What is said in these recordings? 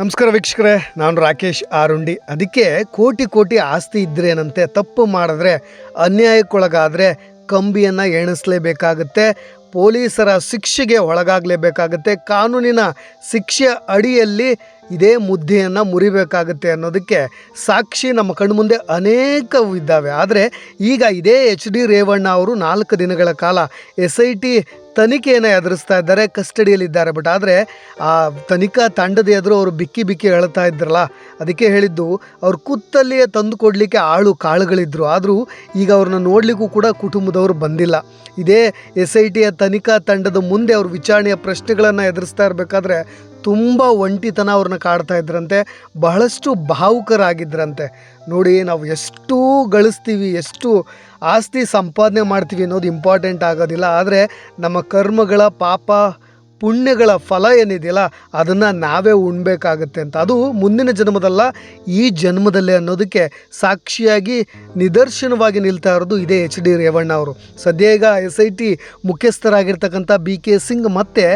ನಮಸ್ಕಾರ ವೀಕ್ಷಕರೇ, ನಾನು ರಾಕೇಶ್ ಆರುಂಡಿ. ಅದಕ್ಕೆ ಕೋಟಿ ಕೋಟಿ ಆಸ್ತಿ ಇದ್ರೇನಂತೆ ತಪ್ಪು ಮಾಡಿದ್ರೆ, ಅನ್ಯಾಯಕ್ಕೊಳಗಾದರೆ ಕಂಬಿಯನ್ನು ಎಣಿಸಲೇಬೇಕಾಗುತ್ತೆ, ಪೊಲೀಸರ ಶಿಕ್ಷೆಗೆ ಒಳಗಾಗಲೇಬೇಕಾಗುತ್ತೆ, ಕಾನೂನಿನ ಶಿಕ್ಷೆ ಅಡಿಯಲ್ಲಿ ಇದೇ ಮುದ್ದೆಯನ್ನು ಮುರಿಬೇಕಾಗುತ್ತೆ ಅನ್ನೋದಕ್ಕೆ ಸಾಕ್ಷಿ ನಮ್ಮ ಕಣ್ಮುಂದೆ ಅನೇಕವು ಇದ್ದಾವೆ. ಆದರೆ ಈಗ ಇದೇ ಎಚ್ ಡಿ ರೇವಣ್ಣ ಅವರು ನಾಲ್ಕು ದಿನಗಳ ಕಾಲ ಎಸ್ ಐ ಟಿ ತನಿಖೆಯನ್ನು ಎದುರಿಸ್ತಾ ಇದ್ದಾರೆ ಕಸ್ಟಡಿಯಲ್ಲಿದ್ದಾರೆ ಬಟ್ ಆದರೆ ಆ ತನಿಖಾ ತಂಡದ ಎದುರು ಅವರು ಬಿಕ್ಕಿ ಬಿಕ್ಕಿ ಹೇಳ್ತಾ ಇದ್ರಲ್ಲ, ಅದಕ್ಕೆ ಹೇಳಿದ್ದು ಅವ್ರು ಕುತ್ತಲ್ಲಿಯೇ ತಂದು ಕೊಡಲಿಕ್ಕೆ ಆಳು ಕಾಳುಗಳಿದ್ರು. ಆದರೂ ಈಗ ಅವ್ರನ್ನ ನೋಡಲಿಕ್ಕೂ ಕೂಡ ಕುಟುಂಬದವರು ಬಂದಿಲ್ಲ. ಇದೇ ಎಸ್ ಐ ಟಿಯ ತನಿಖಾ ತಂಡದ ಮುಂದೆ ಅವರು ವಿಚಾರಣೆಯ ಪ್ರಶ್ನೆಗಳನ್ನು ಎದುರಿಸ್ತಾ ಇರಬೇಕಾದ್ರೆ ತುಂಬ ಒಂಟಿತನ ಅವ್ರನ್ನ ಕಾಡ್ತಾ ಇದ್ರಂತೆ, ಬಹಳಷ್ಟು ಭಾವುಕರಾಗಿದ್ರಂತೆ. ನೋಡಿ, ನಾವು ಎಷ್ಟು ಗಳಿಸ್ತೀವಿ, ಎಷ್ಟು ಆಸ್ತಿ ಸಂಪಾದನೆ ಮಾಡ್ತೀವಿ ಅನ್ನೋದು ಇಂಪಾರ್ಟೆಂಟ್ ಆಗೋದಿಲ್ಲ. ಆದರೆ ನಮ್ಮ ಕರ್ಮಗಳ ಪಾಪ ಪುಣ್ಯಗಳ ಫಲ ಏನಿದೆಯಲ್ಲ, ಅದನ್ನು ನಾವೇ ಉಣ್ಬೇಕಾಗತ್ತೆ ಅಂತ. ಅದು ಮುಂದಿನ ಜನ್ಮದಲ್ಲ, ಈ ಜನ್ಮದಲ್ಲೇ ಅನ್ನೋದಕ್ಕೆ ಸಾಕ್ಷಿಯಾಗಿ ನಿದರ್ಶನವಾಗಿ ನಿಲ್ತಾ ಇರೋದು ಇದೇ ಎಚ್ ಡಿ ರೇವಣ್ಣ ಅವರು. ಸದ್ಯ ಈಗ ಎಸ್ ಐ ಟಿ ಮುಖ್ಯಸ್ಥರಾಗಿರ್ತಕ್ಕಂಥ ಬಿ ಕೆ ಸಿಂಗ್ ಮತ್ತು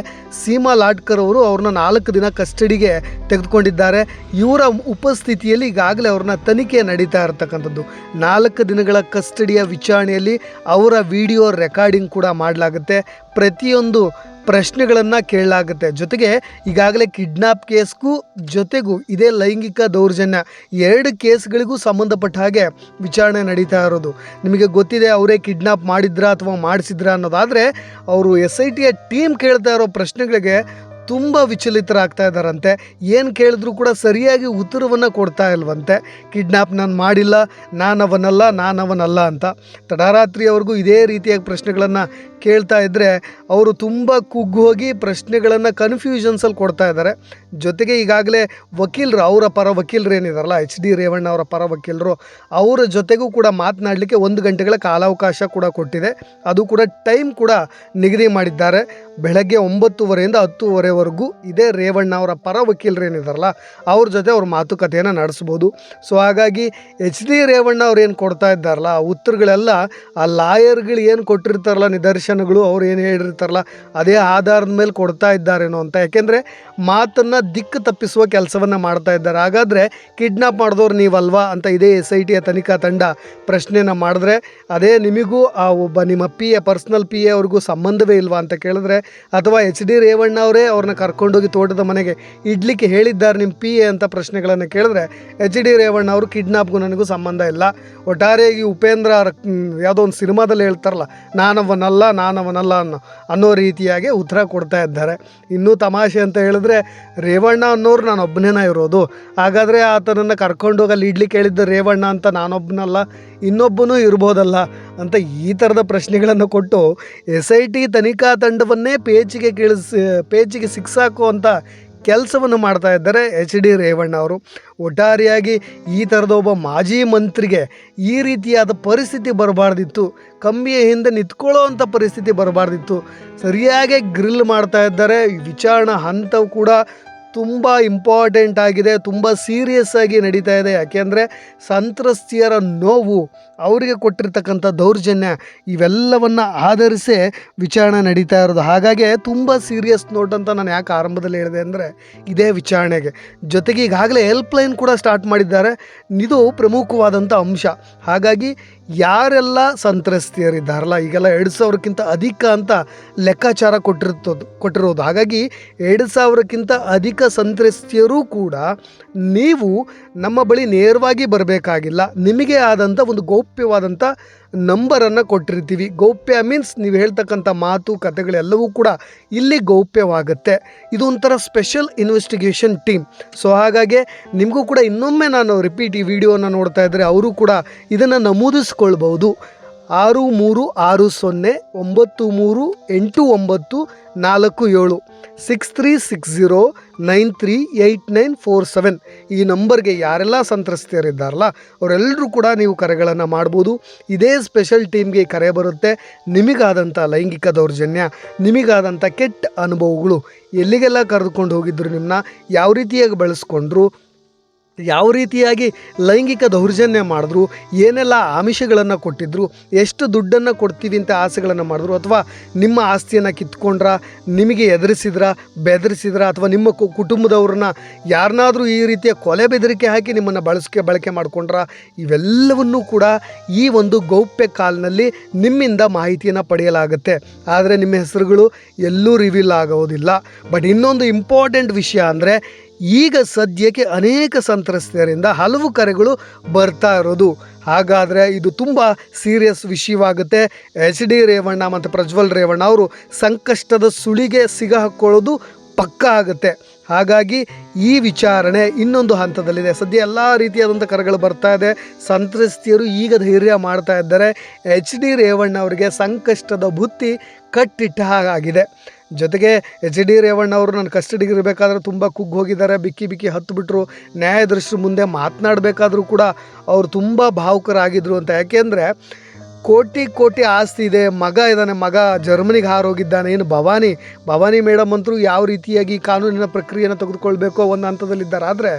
ಸೀಮಾ ಲಾಡ್ಕರ್ ಅವರು ಅವ್ರನ್ನ ನಾಲ್ಕು ದಿನ ಕಸ್ಟಡಿಗೆ ತೆಗೆದುಕೊಂಡಿದ್ದಾರೆ. ಇವರ ಉಪಸ್ಥಿತಿಯಲ್ಲಿ ಈಗಾಗಲೇ ಅವ್ರನ್ನ ತನಿಖೆ ನಡೀತಾ ಇರತಕ್ಕಂಥದ್ದು. ನಾಲ್ಕು ದಿನಗಳ ಕಸ್ಟಡಿಯ ವಿಚಾರಣೆಯಲ್ಲಿ ಅವರ ವಿಡಿಯೋ ರೆಕಾರ್ಡಿಂಗ್ ಕೂಡ ಮಾಡಲಾಗುತ್ತೆ. ಪ್ರತಿಯೊಂದು ಪ್ರಶ್ನೆಗಳನ್ನು ಕೇಳಲಾಗುತ್ತೆ. ಜೊತೆಗೆ ಈಗಾಗಲೇ ಕಿಡ್ನಾಪ್ ಕೇಸ್ಗೂ ಜೊತೆಗೂ ಇದೇ ಲೈಂಗಿಕ ದೌರ್ಜನ್ಯ ಎರಡು ಕೇಸ್ಗಳಿಗೂ ಸಂಬಂಧಪಟ್ಟ ಹಾಗೆ ವಿಚಾರಣೆ ನಡೀತಾ ಇರೋದು. ನಿಮಗೆ ಗೊತ್ತಿದೆ ಅವರೇ ಕಿಡ್ನಾಪ್ ಮಾಡಿದ್ರಾ ಅಥವಾ ಮಾಡಿಸಿದ್ರಾ ಅನ್ನೋದಾದರೆ, ಅವರು ಎಸ್ ಐ ಟಿಯ ಟೀಮ್ ಕೇಳ್ತಾ ಇರೋ ಪ್ರಶ್ನೆಗಳಿಗೆ ತುಂಬ ವಿಚಲಿತರಾಗ್ತಾ ಇದ್ದಾರಂತೆ. ಏನು ಕೇಳಿದ್ರು ಕೂಡ ಸರಿಯಾಗಿ ಉತ್ತರವನ್ನು ಕೊಡ್ತಾ ಇಲ್ವಂತೆ. ಕಿಡ್ನಾಪ್ ನಾನು ಮಾಡಿಲ್ಲ ನಾನು ಅವನಲ್ಲ ನಾನು ಅವನಲ್ಲ ಅಂತ. ತಡರಾತ್ರಿಯವರೆಗೂ ಇದೇ ರೀತಿಯಾಗಿ ಪ್ರಶ್ನೆಗಳನ್ನು ಕೇಳ್ತಾ ಇದ್ದರೆ ಅವರು ತುಂಬ ಕುಗ್ಗೋಗಿ ಪ್ರಶ್ನೆಗಳನ್ನು ಕನ್ಫ್ಯೂಷನ್ಸಲ್ಲಿ ಕೊಡ್ತಾ ಇದ್ದಾರೆ. ಜೊತೆಗೆ ಈಗಾಗಲೇ ವಕೀಲರು, ಅವರ ಪರ ವಕೀಲರು ಏನಿದಾರಲ್ಲ ಎಚ್ ಡಿ ರೇವಣ್ಣ ಅವರ ಪರ ವಕೀಲರು, ಅವರ ಜೊತೆಗೂ ಕೂಡ ಮಾತನಾಡಲಿಕ್ಕೆ ಒಂದು ಗಂಟೆಗಳ ಕಾಲಾವಕಾಶ ಕೂಡ ಕೊಟ್ಟಿದೆ. ಅದು ಕೂಡ ಟೈಮ್ ಕೂಡ ನಿಗದಿ ಮಾಡಿದ್ದಾರೆ. ಬೆಳಗ್ಗೆ ಒಂಬತ್ತುವರೆಯಿಂದ ಹತ್ತುವರೆವರೆಗೂ ಇದೇ ರೇವಣ್ಣ ಅವರ ಪರ ವಕೀಲರು ಏನಿದಾರಲ್ಲ, ಅವ್ರ ಜೊತೆ ಅವ್ರ ಮಾತುಕತೆಯನ್ನು ನಡೆಸ್ಬೋದು ಸೊ ಹಾಗಾಗಿ ಎಚ್ ಡಿ ರೇವಣ್ಣ ಅವ್ರು ಏನು ಕೊಡ್ತಾ ಇದ್ದಾರಲ್ಲ, ಆ ಉತ್ತರಗಳೆಲ್ಲ, ಆ ಲಾಯರ್ಗಳು ಏನು ಕೊಟ್ಟಿರ್ತಾರಲ್ಲ, ನಿದರ್ಶನಗಳು, ಅವ್ರು ಏನು ಹೇಳಿರ್ತಾರಲ್ಲ, ಅದೇ ಆಧಾರದ ಮೇಲೆ ಕೊಡ್ತಾ ಇದ್ದಾರೇನೋ ಅಂತ. ಯಾಕೆಂದರೆ ಮಾತನ್ನು ದಿಕ್ಕು ತಪ್ಪಿಸುವ ಕೆಲಸವನ್ನು ಮಾಡ್ತಾ ಇದ್ದಾರೆ. ಹಾಗಾದರೆ ಕಿಡ್ನಾಪ್ ಮಾಡಿದವ್ರು ನೀವಲ್ವಾ ಅಂತ ಇದೇ ಎಸ್ ಐ ಟಿಯ ತನಿಖಾ ತಂಡ ಪ್ರಶ್ನೆನ ಮಾಡಿದ್ರೆ, ಅದೇ ನಿಮಗೂ ಆ ಒಬ್ಬ ನಿಮ್ಮ P A personal P A ಅವ್ರಿಗೂ ಸಂಬಂಧವೇ ಇಲ್ವಾ ಅಂತ ಕೇಳಿದ್ರೆ, ಅಥವಾ ಎಚ್ ಡಿ ರೇವಣ್ಣ ಅವರೇ ಅವ್ರನ್ನ ಕರ್ಕೊಂಡೋಗಿ ತೋಟದ ಮನೆಗೆ ಇಡ್ಲಿಕ್ಕೆ ಹೇಳಿದ್ದಾರೆ ನಿಮ್ಮ ಪಿ ಎ ಅಂತ ಪ್ರಶ್ನೆಗಳನ್ನು ಕೇಳಿದ್ರೆ ಎಚ್ ಡಿ ರೇವಣ್ಣ ಅವರು ಕಿಡ್ನಾಪ್ಗೂ ನನಗೂ ಸಂಬಂಧ ಇಲ್ಲ. ಒಟ್ಟಾರೆಯಾಗಿ ಉಪೇಂದ್ರ ಯಾವುದೋ ಒಂದು ಸಿನಿಮಾದಲ್ಲಿ ಹೇಳ್ತಾರಲ್ಲ, ನಾನವನಲ್ಲ ನಾನವನಲ್ಲ ಅನ್ನೋ ಅನ್ನೋ ರೀತಿಯಾಗಿ ಉತ್ತರ ಕೊಡ್ತಾ ಇದ್ದಾರೆ. ಇನ್ನೂ ತಮಾಷೆ ಅಂತ ಹೇಳಿದ್ರೆ ರೇವಣ್ಣ ಅನ್ನೋರು ನಾನು ಒಬ್ಬನೇನ ಇರೋದು. ಹಾಗಾದರೆ ಆತನನ್ನು ಕರ್ಕೊಂಡೋಗಲ್ಲಿ ಇಡ್ಲಿಕ್ಕೆ ಹೇಳಿದ್ದ ರೇವಣ್ಣ ಅಂತ ನಾನೊಬ್ಬನಲ್ಲ. ಇನ್ನೊಬ್ಬನೂ ಇರ್ಬೋದಲ್ಲ ಅಂತ ಈ ಥರದ ಪ್ರಶ್ನೆಗಳನ್ನು ಕೊಟ್ಟು ಎಸ್ ಐ ಟಿ ತನಿಖಾ ತಂಡವನ್ನೇ ಪೇಚಿಗೆ ಕೀಳಿಸಿ, ಪೇಚಿಗೆ ಸಿಕ್ಸಾಕುವಂಥ ಕೆಲಸವನ್ನು ಮಾಡ್ತಾ ಇದ್ದಾರೆ ಎಚ್ ಡಿ ರೇವಣ್ಣ ಅವರು. ಒಟ್ಟಾರೆಯಾಗಿ ಈ ಥರದ ಒಬ್ಬ ಮಾಜಿ ಮಂತ್ರಿಗೆ ಈ ರೀತಿಯಾದ ಪರಿಸ್ಥಿತಿ ಬರಬಾರ್ದಿತ್ತು. ಕಂಬಿಯ ಹಿಂದೆ ನಿಂತ್ಕೊಳ್ಳೋ ಅಂಥ ಪರಿಸ್ಥಿತಿ ಬರಬಾರ್ದಿತ್ತು. ಸರಿಯಾಗಿ ಗ್ರಿಲ್ ಮಾಡ್ತಾ ಇದ್ದಾರೆ. ವಿಚಾರಣಾ ಹಂತವು ಕೂಡ ತುಂಬ ಇಂಪಾರ್ಟೆಂಟ್ ಆಗಿದೆ, ತುಂಬ ಸೀರಿಯಸ್ ಆಗಿ ನಡೀತಾ ಇದೆ. ಯಾಕೆಂದರೆ ಸಂತ್ರಸ್ತಿಯರ ನೋವು, ಅವರಿಗೆ ಕೊಟ್ಟಿರ್ತಕ್ಕಂಥ ದೌರ್ಜನ್ಯ, ಇವೆಲ್ಲವನ್ನು ಆಧರಿಸಿ ವಿಚಾರಣೆ ನಡೀತಾ ಇರೋದು. ಹಾಗಾಗಿ ತುಂಬ ಸೀರಿಯಸ್ ನೋಟ್ ಅಂತ ನಾನು ಯಾಕೆ ಆರಂಭದಲ್ಲಿ ಹೇಳಿದೆ ಅಂದರೆ, ಇದೇ ವಿಚಾರಣೆಗೆ. ಜೊತೆಗೆ ಈಗಾಗಲೇ ಹೆಲ್ಪ್ಲೈನ್ ಕೂಡ ಸ್ಟಾರ್ಟ್ ಮಾಡಿದ್ದಾರೆ. ಇದು ಪ್ರಮುಖವಾದಂಥ ಅಂಶ. ಹಾಗಾಗಿ ಯಾರೆಲ್ಲ ಸಂತ್ರಸ್ತಿಯರಿದ್ದಾರಲ್ಲ ಈಗೆಲ್ಲ ಎರಡು ಸಾವಿರಕ್ಕಿಂತ ಅಧಿಕ ಅಂತ ಲೆಕ್ಕಾಚಾರ ಕೊಟ್ಟಿರ್ತದ್ದು ಕೊಟ್ಟಿರೋದು. ಹಾಗಾಗಿ ಎರಡು ಸಾವಿರಕ್ಕಿಂತ ಅಧಿಕ ಸಂತ್ರಸ್ತಿಯರೂ ಕೂಡ ನೀವು ನಮ್ಮ ಬಳಿ ನೇರವಾಗಿ ಬರಬೇಕಾಗಿಲ್ಲ. ನಿಮಗೆ ಆದಂಥ ಒಂದು ಗೌಪ್ಯವಾದಂಥ ನಂಬರನ್ನು ಕೊಟ್ಟಿರ್ತೀವಿ. ಗೌಪ್ಯ ಮೀನ್ಸ್ ನೀವು ಹೇಳ್ತಕ್ಕಂಥ ಮಾತು ಕಥೆಗಳೆಲ್ಲವೂ ಕೂಡ ಇಲ್ಲಿ ಗೌಪ್ಯವಾಗುತ್ತೆ. ಇದು ಒಂಥರ ಸ್ಪೆಷಲ್ ಇನ್ವೆಸ್ಟಿಗೇಷನ್ ಟೀಮ್ ಸೊ ಹಾಗಾಗಿ ನಿಮಗೂ ಕೂಡ ಇನ್ನೊಮ್ಮೆ ನಾನು ರಿಪೀಟ್ ಈ ವಿಡಿಯೋನ ನೋಡ್ತಾ ಇದ್ದರೆ ಅವರು ಕೂಡ ಇದನ್ನು ನಮೂದಿಸ್ಕೊಳ್ಬೋದು ಆರು ಮೂರು ಆರು ಸೊನ್ನೆ ಒಂಬತ್ತು ಮೂರು ಎಂಟು ಒಂಬತ್ತು ನಾಲ್ಕು ಏಳು six three six zero nine three eight nine four seven ಈ ನಂಬರ್ಗೆ ಯಾರೆಲ್ಲ ಸಂತ್ರಸ್ತಿಯರಿದ್ದಾರಲ್ಲ, ಅವರೆಲ್ಲರೂ ಕೂಡ ನೀವು ಕರೆಗಳನ್ನು ಮಾಡ್ಬೋದು. ಇದೇ ಸ್ಪೆಷಲ್ ಟೀಮ್ಗೆ ಕರೆ ಬರುತ್ತೆ. ನಿಮಗಾದಂಥ ಲೈಂಗಿಕ ದೌರ್ಜನ್ಯ, ನಿಮಗಾದಂಥ ಕೆಟ್ಟ ಅನುಭವಗಳು ಎಲ್ಲಿಗೆಲ್ಲ ಕರೆದುಕೊಂಡು ಹೋಗಿದ್ರು ನಿಮ್ಮನ್ನ ಯಾವ ರೀತಿಯಾಗಿ ಬೆಳೆಸ್ಕೊಂಡ್ರು ಯಾವ ರೀತಿಯಾಗಿ ಲೈಂಗಿಕ ದೌರ್ಜನ್ಯ ಮಾಡಿದ್ರು, ಏನೆಲ್ಲ ಆಮಿಷಗಳನ್ನು ಕೊಟ್ಟಿದ್ರು, ಎಷ್ಟು ದುಡ್ಡನ್ನು ಕೊಡ್ತೀವಿ ಅಂತ ಆಸೆಗಳನ್ನು ಮಾಡಿದ್ರು, ಅಥವಾ ನಿಮ್ಮ ಆಸ್ತಿಯನ್ನು ಕಿತ್ಕೊಂಡ್ರ, ನಿಮಗೆ ಎದುರಿಸಿದ್ರ, ಬೆದರಿಸಿದ್ರ, ಅಥವಾ ನಿಮ್ಮ ಕುಟುಂಬದವ್ರನ್ನ ಯಾರನ್ನಾದರೂ ಈ ರೀತಿಯ ಕೊಲೆ ಬೆದರಿಕೆ ಹಾಕಿ ನಿಮ್ಮನ್ನು ಬಳಸಿಕೆ ಬಳಕೆ ಮಾಡಿಕೊಂಡ್ರ, ಇವೆಲ್ಲವನ್ನೂ ಕೂಡ ಈ ಒಂದು ಗೌಪ್ಯ ಕಾಲ್ನಲ್ಲಿ ನಿಮ್ಮಿಂದ ಮಾಹಿತಿಯನ್ನು ಪಡೆಯಲಾಗುತ್ತೆ. ಆದರೆ ನಿಮ್ಮ ಹೆಸರುಗಳು ಎಲ್ಲೂ ರಿವೀಲ್ ಆಗೋದಿಲ್ಲ. ಬಟ್ ಇನ್ನೊಂದು ಇಂಪಾರ್ಟೆಂಟ್ ವಿಷಯ ಅಂದರೆ ಈಗ ಸದ್ಯಕ್ಕೆ ಅನೇಕ ಸಂತ್ರಸ್ತರಿಂದ ಹಲವು ಕರೆಗಳು ಬರ್ತಾ ಇರೋದು. ಹಾಗಾದರೆ ಇದು ತುಂಬ ಸೀರಿಯಸ್ ವಿಷಯವಾಗುತ್ತೆ. ಎಚ್ ಡಿ ರೇವಣ್ಣ ಮತ್ತು ಪ್ರಜ್ವಲ್ ರೇವಣ್ಣ ಅವರು ಸಂಕಷ್ಟದ ಸುಳಿಗೆ ಸಿಗಹಾಕೊಳ್ಳೋದು ಪಕ್ಕ ಆಗುತ್ತೆ. ಹಾಗಾಗಿ ಈ ವಿಚಾರಣೆ ಇನ್ನೊಂದು ಹಂತದಲ್ಲಿದೆ. ಸದ್ಯ ಎಲ್ಲ ರೀತಿಯಾದಂಥ ಕರೆಗಳು ಬರ್ತಾ ಇದೆ. ಸಂತ್ರಸ್ತಿಯರು ಈಗ ಧೈರ್ಯ ಮಾಡ್ತಾ ಇದ್ದಾರೆ. ಎಚ್ ಡಿ ರೇವಣ್ಣ ಅವರಿಗೆ ಸಂಕಷ್ಟದ ಬುತ್ತಿ ಕಟ್ಟಿಟ್ಟ ಹಾಗಾಗಿದೆ. ಜೊತೆಗೆ ಎಚ್ ಡಿ ರೇವಣ್ಣ ಅವರು ನನ್ನ ಕಸ್ಟಡಿಗೆ ಇರಬೇಕಾದ್ರೆ ತುಂಬ ಕುಗ್ಗಿ ಹೋಗಿದ್ದಾರೆ. ಬಿಕ್ಕಿ ಬಿಕ್ಕಿ ಹತ್ತುಬಿಟ್ರು ನ್ಯಾಯಾಧೀಶರ ಮುಂದೆ ಮಾತನಾಡಬೇಕಾದ್ರೂ ಕೂಡ ಅವರು ತುಂಬ ಭಾವುಕರಾಗಿದ್ದರು ಅಂತ. ಯಾಕೆಂದರೆ ಕೋಟಿ ಕೋಟಿ ಆಸ್ತಿ ಇದೆ. ಮಗ ಇದ್ದಾನೆ, ಮಗ ಜರ್ಮನಿಗೆ ಹಾರೋಗಿದ್ದಾನೆ. ಏನು ಭವಾನಿ ಭವಾನಿ ಮೇಡಮ್ ಅಂತರೂ ಯಾವ ರೀತಿಯಾಗಿ ಕಾನೂನಿನ ಪ್ರಕ್ರಿಯೆಯನ್ನು ತೆಗೆದುಕೊಳ್ಬೇಕೋ ಒಂದು ಹಂತದಲ್ಲಿದ್ದಾರೆ. ಆದರೆ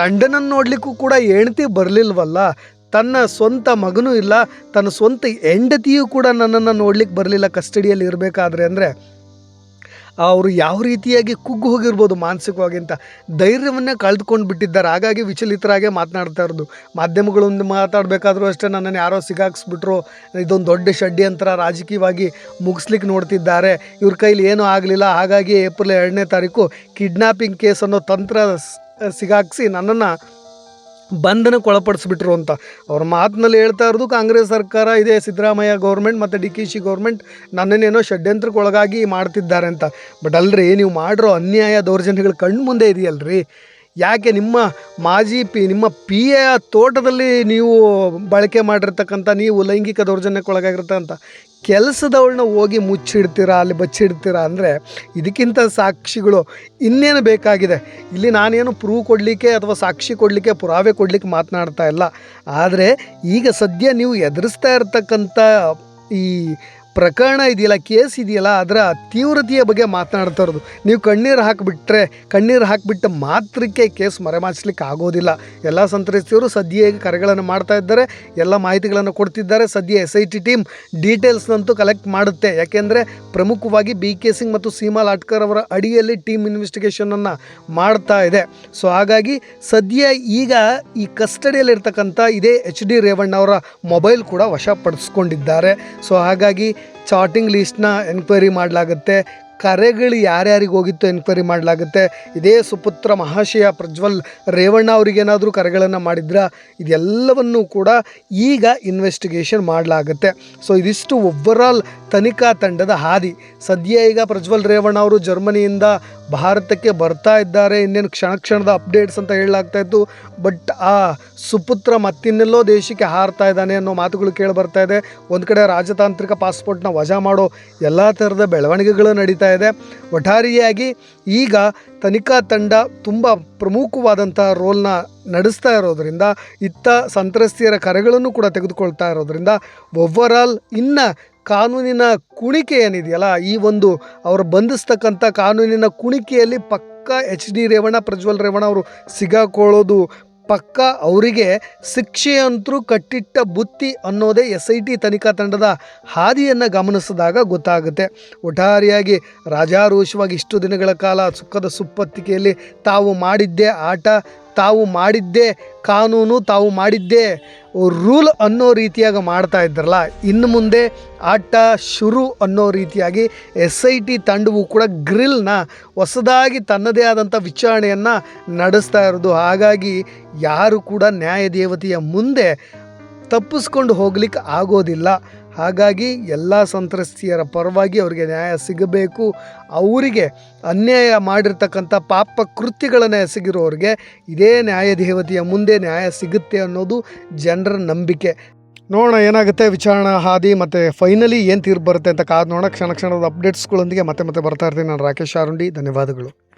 ಗಂಡನನ್ನು ನೋಡಲಿಕ್ಕೂ ಕೂಡ ಹೆಂಡತಿ ಬರಲಿಲ್ವಲ್ಲ? ತನ್ನ ಸ್ವಂತ ಮಗನೂ ಇಲ್ಲ, ತನ್ನ ಸ್ವಂತ ಹೆಂಡತಿಯೂ ಕೂಡ ನನ್ನನ್ನು ನೋಡ್ಲಿಕ್ಕೆ ಬರಲಿಲ್ಲ ಕಸ್ಟಡಿಯಲ್ಲಿ ಇರಬೇಕಾದ್ರೆ ಅಂದರೆ ಅವರು ಯಾವ ರೀತಿಯಾಗಿ ಕುಗ್ಗು ಹೋಗಿರ್ಬೋದು ಮಾನಸಿಕವಾಗಿ ಅಂತ ಧೈರ್ಯವನ್ನೇ ಕಳೆದುಕೊಂಡು ಬಿಟ್ಟಿದ್ದಾರೆ. ಹಾಗಾಗಿ ವಿಚಲಿತರಾಗೆ ಮಾತನಾಡ್ತಾ ಇರೋದು. ಮಾಧ್ಯಮಗಳೊಂದು ಮಾತಾಡಬೇಕಾದ್ರೂ ಅಷ್ಟೇ ನನ್ನನ್ನು ಯಾರೋ ಸಿಗಾಕ್ಸ್ಬಿಟ್ರು. ಇದೊಂದು ದೊಡ್ಡ ಷಡ್ಯಂತ್ರ ರಾಜಕೀಯವಾಗಿ ಮುಗಿಸ್ಲಿಕ್ಕೆ ನೋಡ್ತಿದ್ದಾರೆ. ಇವ್ರ ಕೈಲಿ ಏನೂ ಆಗಲಿಲ್ಲ. ಹಾಗಾಗಿ ಏಪ್ರಿಲ್ ಎರಡನೇ ತಾರೀಕು ಕಿಡ್ನಾಪಿಂಗ್ ಕೇಸ್ ಅನ್ನೋ ತಂತ್ರ ಸಿಗಾಕ್ಸಿ ನನ್ನನ್ನು ಬಂಧನಕ್ಕೆ ಒಳಪಡಿಸ್ಬಿಟ್ರು ಅಂತ. ಅವ್ರ ಮಾತಿನಲ್ಲಿ ಹೇಳ್ತಾ ಇರೋದು ಕಾಂಗ್ರೆಸ್ ಸರ್ಕಾರ ಇದೆ, ಸಿದ್ದರಾಮಯ್ಯ ಗೌರ್ಮೆಂಟ್ ಮತ್ತು ಡಿ ಕೆ ಶಿ ಗೌರ್ಮೆಂಟ್ ನನ್ನನ್ನೇನೋ ಷಡ್ಯಂತ್ರಕ್ಕೆ ಒಳಗಾಗಿ ಮಾಡ್ತಿದ್ದಾರೆ ಅಂತ. ಬಟ್ ಅಲ್ರಿ, ನೀವು ಮಾಡಿರೋ ಅನ್ಯಾಯ ದೌರ್ಜನ್ಯಗಳು ಕಣ್ಣು ಮುಂದೆ ಇದೆಯಲ್ರಿ. ಯಾಕೆ ನಿಮ್ಮ ಮಾಜಿ ಪಿ, ನಿಮ್ಮ ಪಿ ಎ ತೋಟದಲ್ಲಿ ನೀವು ಬಳಕೆ ಮಾಡಿರ್ತಕ್ಕಂಥ, ನೀವು ಲೈಂಗಿಕ ದೌರ್ಜನ್ಯಕ್ಕೊಳಗಾಗಿರ್ತಕ್ಕಂಥ ಕೆಲಸದವಳನ್ನ ಹೋಗಿ ಮುಚ್ಚಿಡ್ತೀರಾ, ಅಲ್ಲಿ ಬಚ್ಚಿಡ್ತೀರಾ ಅಂದರೆ ಇದಕ್ಕಿಂತ ಸಾಕ್ಷಿಗಳು ಇನ್ನೇನು ಬೇಕಾಗಿದೆ? ಇಲ್ಲಿ ನಾನೇನು ಪ್ರೂವ್ ಕೊಡಲಿಕ್ಕೆ ಅಥವಾ ಸಾಕ್ಷಿ ಕೊಡಲಿಕ್ಕೆ, ಪುರಾವೆ ಕೊಡಲಿಕ್ಕೆ ಮಾತನಾಡ್ತಾ ಇಲ್ಲ. ಆದರೆ ಈಗ ಸದ್ಯ ನೀವು ಎದುರಿಸ್ತಾ ಇರ್ತಕ್ಕಂಥ ಈ ಪ್ರಕರಣ ಇದೆಯಲ್ಲ, ಕೇಸ್ ಇದೆಯಲ್ಲ, ಅದರ ತೀವ್ರತೆಯ ಬಗ್ಗೆ ಮಾತನಾಡ್ತಾ ಇರೋದು. ನೀವು ಕಣ್ಣೀರು ಹಾಕಿಬಿಟ್ರೆ, ಕಣ್ಣೀರು ಹಾಕಿಬಿಟ್ಟು ಮಾತ್ರಕ್ಕೆ ಕೇಸ್ ಮರೆಮಾಚಲಿಕ್ಕೆ ಆಗೋದಿಲ್ಲ. ಎಲ್ಲ ಸಂತ್ರಸ್ತಿಯವರು ಸದ್ಯ ಕರೆಗಳನ್ನು ಮಾಡ್ತಾ ಇದ್ದಾರೆ, ಎಲ್ಲ ಮಾಹಿತಿಗಳನ್ನು ಕೊಡ್ತಿದ್ದಾರೆ. ಸದ್ಯ ಎಸ್ ಐ ಟಿ ಟೀಮ್ ಡೀಟೇಲ್ಸ್ನಂತೂ ಕಲೆಕ್ಟ್ ಮಾಡುತ್ತೆ. ಯಾಕೆಂದರೆ ಪ್ರಮುಖವಾಗಿ ಬಿ ಕೆ ಸಿಂಗ್ ಮತ್ತು ಸೀಮಾ ಲಾಟ್ಕರ್ ಅವರ ಅಡಿಯಲ್ಲಿ ಟೀಮ್ ಇನ್ವೆಸ್ಟಿಗೇಷನನ್ನು ಮಾಡ್ತಾ ಇದೆ. ಸೊ ಹಾಗಾಗಿ ಸದ್ಯ ಈಗ ಈ ಕಸ್ಟಡಿಯಲ್ಲಿರ್ತಕ್ಕಂಥ ಇದೇ ಎಚ್ ಡಿ ರೇವಣ್ಣ ಅವರ ಮೊಬೈಲ್ ಕೂಡ ವಶಪಡಿಸ್ಕೊಂಡಿದ್ದಾರೆ. ಸೊ ಹಾಗಾಗಿ ಚಾಟಿಂಗ್ ಲಿಸ್ಟ್ನ ಎನ್ಕ್ವೈರಿ ಮಾಡಲಾಗುತ್ತೆ. ಕರೆಗಳು ಯಾರ್ಯಾರಿಗೆ ಹೋಗಿತ್ತು ಎನ್ಕ್ವೈರಿ ಮಾಡಲಾಗುತ್ತೆ. ಇದೇ ಸುಪುತ್ರ ಮಹಾಶಯ ಪ್ರಜ್ವಲ್ ರೇವಣ್ಣ ಅವರಿಗೇನಾದರೂ ಕರೆಗಳನ್ನು ಮಾಡಿದ್ರ? ಇದೆಲ್ಲವನ್ನು ಕೂಡ ಈಗ ಇನ್ವೆಸ್ಟಿಗೇಷನ್ ಮಾಡಲಾಗುತ್ತೆ. ಸೊ ಇದಿಷ್ಟು ಓವರಾಲ್ ತನಿಖಾ ತಂಡದ ಹಾದಿ. ಸದ್ಯ ಈಗ ಪ್ರಜ್ವಲ್ ರೇವಣ್ಣ ಅವರು ಜರ್ಮನಿಯಿಂದ ಭಾರತಕ್ಕೆ ಬರ್ತಾ ಇದ್ದಾರೆ. ಇನ್ನೇನು ಕ್ಷಣ ಕ್ಷಣದ ಅಪ್ಡೇಟ್ಸ್ ಅಂತ ಹೇಳಲಾಗ್ತಾ ಇತ್ತು. ಬಟ್ ಆ ಸುಪುತ್ರ ಮತ್ತಿನ್ನೆಲ್ಲೋ ದೇಶಕ್ಕೆ ಹಾರ್ತಾ ಇದ್ದಾನೆ ಅನ್ನೋ ಮಾತುಗಳು ಕೇಳಿ ಬರ್ತಾ ಇದೆ. ಒಂದು ಕಡೆ ರಾಜತಾಂತ್ರಿಕ ಪಾಸ್ಪೋರ್ಟ್ನ ವಜಾ ಮಾಡೋ ಎಲ್ಲ ಥರದ ಬೆಳವಣಿಗೆಗಳು ನಡೀತಾ ಇದೆ. ಒಟ್ಟಾರೆಯಾಗಿ ಈಗ ತನಿಖಾ ತಂಡ ತುಂಬ ಪ್ರಮುಖವಾದಂಥ ರೋಲ್ನ ನಡೆಸ್ತಾ ಇರೋದ್ರಿಂದ, ಇತ್ತ ಸಂತ್ರಸ್ತಿಯರ ಕರೆಗಳನ್ನು ಕೂಡ ತೆಗೆದುಕೊಳ್ತಾ ಇರೋದ್ರಿಂದ ಓವರಾಲ್ ಇನ್ನು ಕಾನೂನಿನ ಕುಣಿಕೆ ಏನಿದೆಯಲ್ಲ, ಈ ಒಂದು ಅವರು ಬಂಧಿಸ್ತಕ್ಕಂಥ ಕಾನೂನಿನ ಕುಣಿಕೆಯಲ್ಲಿ ಪಕ್ಕ ಎಚ್ ಡಿ ರೇವಣ್ಣ, ಪ್ರಜ್ವಲ್ ರೇವಣ್ಣ ಅವರು ಸಿಗಾಕೊಳ್ಳೋದು ಪಕ್ಕ ಅವರಿಗೆ ಶಿಕ್ಷೆಯಂತರೂ ಕಟ್ಟಿಟ್ಟ ಬುತ್ತಿ ಅನ್ನೋದೇ ಎಸ್ ಐ ಟಿ ತನಿಖಾ ತಂಡದ ಹಾದಿಯನ್ನು ಗಮನಿಸಿದಾಗ ಗೊತ್ತಾಗುತ್ತೆ. ಒಟ್ಟಾರೆಯಾಗಿ ರಾಜಾರೋಷವಾಗಿ ಇಷ್ಟು ದಿನಗಳ ಕಾಲ ಸುಖದ ಸುಪ್ಪತ್ತಿಕೆಯಲ್ಲಿ ತಾವು ಮಾಡಿದ್ದೇ ಆಟ ತಾವು ಮಾಡಿದ್ದೇ ಕಾನೂನು, ತಾವು ಮಾಡಿದ್ದೇ ರೂಲ್ ಅನ್ನೋ ರೀತಿಯಾಗಿ ಮಾಡ್ತಾ ಇದ್ರಲ್ಲ ಇನ್ನು ಮುಂದೆ ಆಟ ಶುರು ಅನ್ನೋ ರೀತಿಯಾಗಿ ಎಸ್ ಐ ಟಿ ತಂಡವು ಕೂಡ ಗ್ರಿಲ್ನ ಹೊಸದಾಗಿ ತನ್ನದೇ ಆದಂಥ ವಿಚಾರಣೆಯನ್ನು ನಡೆಸ್ತಾ ಇರೋದು. ಹಾಗಾಗಿ ಯಾರು ಕೂಡ ನ್ಯಾಯ ದೇವತೆಯ ಮುಂದೆ ತಪ್ಪಿಸ್ಕೊಂಡು ಹೋಗ್ಲಿಕ್ಕೆ ಆಗೋದಿಲ್ಲ. ಹಾಗಾಗಿ ಎಲ್ಲ ಸಂತ್ರಸ್ತಿಯರ ಪರವಾಗಿ ಅವರಿಗೆ ನ್ಯಾಯ ಸಿಗಬೇಕು. ಅವರಿಗೆ ಅನ್ಯಾಯ ಮಾಡಿರ್ತಕ್ಕಂಥ ಪಾಪ ಕೃತ್ಯಗಳನ್ನು ಎಸಗಿರೋರಿಗೆ ಇದೇ ನ್ಯಾಯ ದೇವತೆಯ ಮುಂದೆ ನ್ಯಾಯ ಸಿಗುತ್ತೆ ಅನ್ನೋದು ಜನರ ನಂಬಿಕೆ. ನೋಡೋಣ ಏನಾಗುತ್ತೆ ವಿಚಾರಣಾ ಹಾದಿ ಮತ್ತು ಫೈನಲಿ ಏನು ತೀರ್ಪು ಬರುತ್ತೆ ಅಂತ ಕಾದು ನೋಡೋಣ. ಕ್ಷಣ ಕ್ಷಣದ ಅಪ್ಡೇಟ್ಸ್ಗಳೊಂದಿಗೆ ಮತ್ತೆ ಮತ್ತೆ ಬರ್ತಾ ಇರ್ತೀನಿ. ನಾನು ರಾಕೇಶ್ ಆರುಂಡಿ ಧನ್ಯವಾದಗಳು.